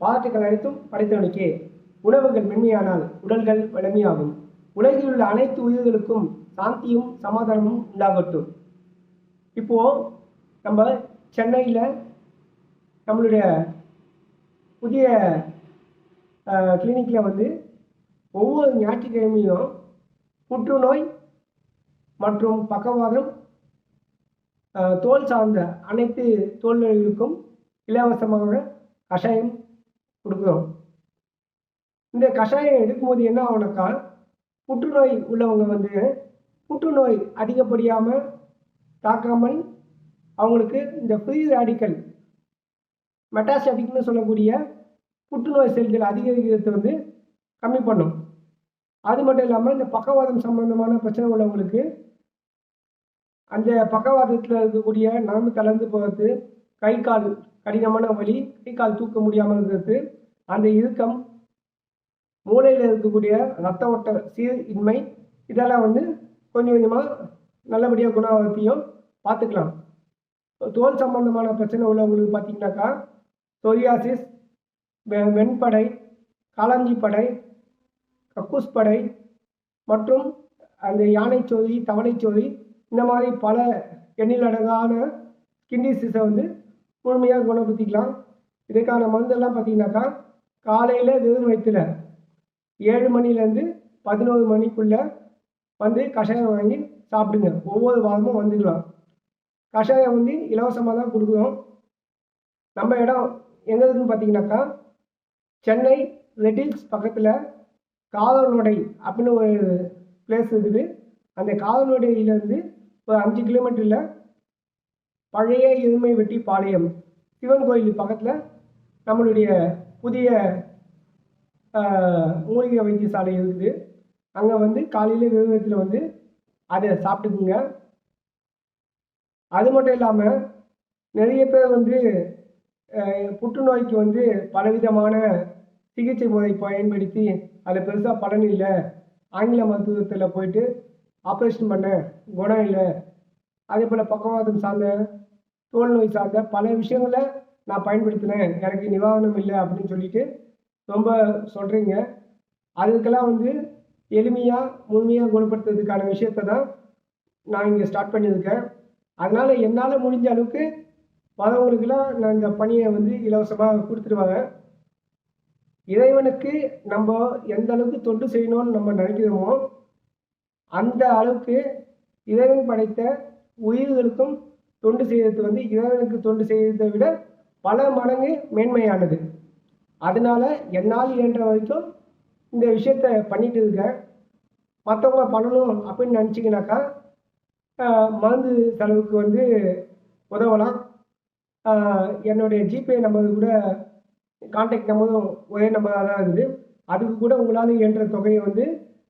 பாராட்டுகள் அனைத்தும் படைத்தவனுக்கே. உணவுகள் மென்மையானால் உடல்கள் வலிமையாகும். உலகில் உள்ள அனைத்து உயிர்களுக்கும் சாந்தியும் சமாதானமும் உண்டாகட்டும். இப்போ நம்ம சென்னையில் நம்மளுடைய புதிய கிளினிக்கில் வந்து ஒவ்வொரு ஞாயிற்றுக்கிழமையும் புற்றுநோய் மற்றும் பக்கவாதம் தோல் சார்ந்த அனைத்து தோல்நோய்களுக்கும் இலவசமாக கஷாயம் கொடுக்குறோம். இந்த கஷாயம் எடுக்கும்போது என்ன ஆகுனாக்கா புற்றுநோய் உள்ளவங்க வந்து புற்றுநோய் அதிகப்படியாமல் தாக்காமல் அவங்களுக்கு இந்த ஃப்ரீ ராடிக்கல் மெட்டாஸ்டாட்டிக்னு சொல்லக்கூடிய புற்றுநோய் செல்கள் அதிகரிக்கிறதை வந்து கம்மி பண்ணும். அது மட்டும் இல்லாமல் இந்த பக்கவாதம் சம்பந்தமான பிரச்சனை உள்ளவங்களுக்கு அந்த பக்கவாதத்தில் இருக்கக்கூடிய நரம்பு தளர்ந்து போகிறது கை கால் கடினமான வலி கை கால் தூக்க முடியாமல் இருக்கிறது அந்த இறுக்கம் மூளையில் இருக்கக்கூடிய ரத்த ஓட்ட சீர் இன்மை இதெல்லாம் வந்து கொஞ்சம் கொஞ்சமாக நல்லபடியாக குணாவத்தையும் பார்த்துக்கலாம். தோல் சம்பந்தமான பிரச்சனை உள்ளவங்களுக்கு பார்த்தீங்கன்னாக்கா சொரியாசிஸ் வெ- வெண்படை காளாஞ்சிப்படை கக்கூஸ்படை மற்றும் அந்த யானைச்சோதி தவளைச்சோரி இந்த மாதிரி பல எண்ணிலடங்கான கிண்டிசிஸை வந்து முழுமையாக குணப்படுத்திக்கலாம் இதுக்கான மருந்தெல்லாம் பார்த்தீங்கன்னாக்கா காலையில் வெறும் வயிற்றுல ஏழு மணிலேருந்து பதினோரு மணிக்குள்ளே வந்து கஷாயம் வாங்கி சாப்பிடுங்க. ஒவ்வொரு வாரமும் வந்துக்கலாம். கஷாயம் வந்து இலவசமாக தான் கொடுக்குறோம். நம்ம இடம் எங்கே இருக்குன்னு பார்த்தீங்கன்னாக்கா சென்னை ரெட்டில்ஸ் பக்கத்தில் காதல்நொடை அப்படின்னு ஒரு பிளேஸ் இருக்குது. அந்த காதல்நொடையிலேருந்து ஒரு அஞ்சு கிலோமீட்டரில் பழைய எருமை வெட்டி பாளையம் சிவன் கோயில் பக்கத்தில் நம்மளுடைய புதிய மூலிகை வைத்தியசாலை இருக்குது. அங்கே வந்து காலையில் விவரத்தில் வந்து அதை சாப்பிட்டுக்குங்க. அது மட்டும் இல்லாமல் நிறைய பேர் வந்து புற்றுநோய்க்கு வந்து பலவிதமான சிகிச்சை முறை பயன்படுத்தி அது பெருசாக பலன் இல்லை. ஆங்கில மருத்துவத்தில் போயிட்டு ஆப்ரேஷன் பண்ண குணம் இல்லை. அதே போல் பக்கவாதம் சார்ந்த தோல் நோய் சார்ந்த பல விஷயங்களை நான் பயன்படுத்தினேன். எனக்கு நிவாரணம் இல்லை அப்படின்னு சொல்லிட்டு ரொம்ப சொல்கிறீங்க அதுக்கெல்லாம் வந்து எளிமையாக முழுமையாக குணப்படுத்துறதுக்கான விஷயத்தை தான் நான் இங்கே ஸ்டார்ட் பண்ணியிருக்கேன். அதனால் என்னால் முடிஞ்ச அளவுக்கு வரவங்களுக்கெல்லாம் நான் இந்த பணியை வந்து இலவசமாக கொடுத்துருவாங்க. இறைவனுக்கு நம்ம எந்த அளவுக்கு தொண்டு செய்யணும்னு நம்ம நினைக்கிறோமோ அந்த அளவுக்கு இறைவன் படைத்த உயிர்களுக்கும் தொண்டு செய்தது வந்து இறைவனுக்கு தொண்டு செய்ததை விட பல மடங்கு மேன்மையானது. அதனால என்னால் இயன்ற வரைக்கும் இந்த விஷயத்த பண்ணிட்டு இருக்கேன். மற்றவங்க பண்ணணும் அப்படின்னு நினச்சிங்கனாக்கா மருந்து செலவுக்கு வந்து உதவலாம். என்னுடைய ஜிபே நம்பர் கூட கான்டாக்ட் நம்பரும் ஒரே நம்பராக தான் இருக்குது. அதுக்கு கூட உங்களால் இயன்ற தொகையை வந்து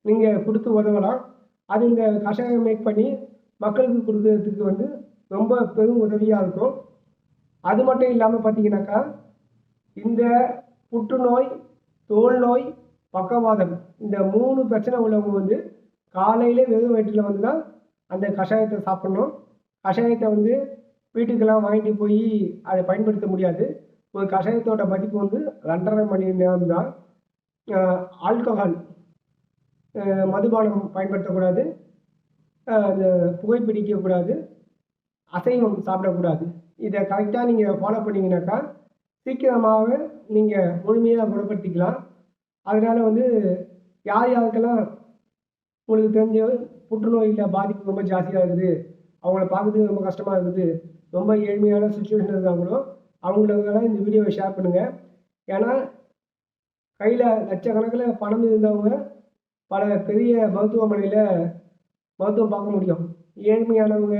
நீங்கள் கொடுத்து உதவலாம். அது இந்த கஷாயம் மேக் பண்ணி மக்களுக்கு கொடுக்கறதுக்கு வந்து ரொம்ப பெரும் உதவியாக இருக்கும். அது மட்டும் இல்லாமல் பார்த்தீங்கன்னாக்கா இந்த புற்றுநோய் தோல் நோய் பக்கவாதம் இந்த மூணு பிரச்சனை உள்ளவங்க வந்து காலையில வெறும் வயிற்றில் வந்து தான் அந்த கஷாயத்தை சாப்பிடணும். கஷாயத்தை வந்து வீட்டுக்கெல்லாம் வாங்கிட்டு போய் அதை பயன்படுத்த முடியாது. ஒரு கஷாயத்தோட மதிப்பு வந்து ரெண்டரை மணி நேரம் தான் ஆல்கஹால் மதுபானம் பயன்படுத்தக்கூடாது. ஆஹ் புகைப்பிடிக்கக்கூடாது அசைவம் சாப்பிடக்கூடாது இதை கரெக்டாக நீங்கள் ஃபாலோ பண்ணீங்கன்னாக்கா சீக்கிரமாக நீங்கள் முழுமையாக குணப்படுத்திக்கலாம். அதனால் வந்து யார் யாருக்கெல்லாம் உங்களுக்கு தெரிஞ்ச புற்றுநோயில் பாதிப்பு ரொம்ப ஜாஸ்தியாக இருக்குது அவங்கள பார்க்குறதுக்கு ரொம்ப கஷ்டமாக இருக்குது ரொம்ப ஏழ்மையான சுச்சுவேஷன் இருக்காங்களோ அவங்களுக்கெல்லாம் இந்த வீடியோவை ஷேர் பண்ணுங்கள் ஏன்னா கையில் லட்சக்கணக்கில் பணம் இருந்தவங்க பல பெரிய மருத்துவமனையில் மருத்துவம் பார்க்க முடியும். ஏழ்மையானவங்க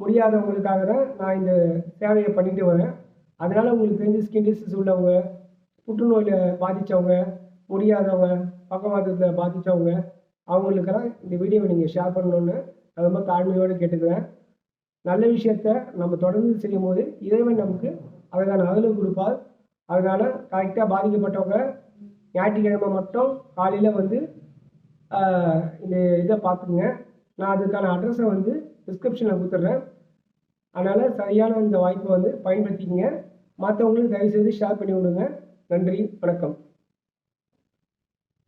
முடியாதவங்களுக்காக தான் நான் இந்த சேவையை பண்ணிட்டு வரேன். அதனால் உங்களுக்கு தெரிஞ்ச ஸ்கின் டிசீஸ் உள்ளவங்க புற்றுநோயில் பாதித்தவங்க முடியாதவங்க பக்கவாதத்தில் பாதித்தவங்க அவங்களுக்கெல்லாம் இந்த வீடியோவை நீங்கள் ஷேர் பண்ணணுன்னு ரொம்ப தாழ்மையோடு கேட்டுக்கிறேன். நல்ல விஷயத்த நம்ம தொடர்ந்து செய்யும் போது இறைவன் நமக்கு அதற்கான அருளை கொடுப்பார். அதனால் கரெக்டாக பாதிக்கப்பட்டவங்க ஞாயிற்றுக்கிழமை மட்டும் காலையில் வந்து இந்த இதை பார்த்துங்க நான் அதுக்கான அட்ரஸை வந்து டிஸ்கிரிப்ஷனில் கொடுத்துட்றேன். அதனால் சரியான இந்த வாய்ப்பை வந்து பயன்படுத்திக்கங்க. மற்றவங்களுக்கு தயவுசெய்து ஷேர் பண்ணி விடுங்க. நன்றி வணக்கம்.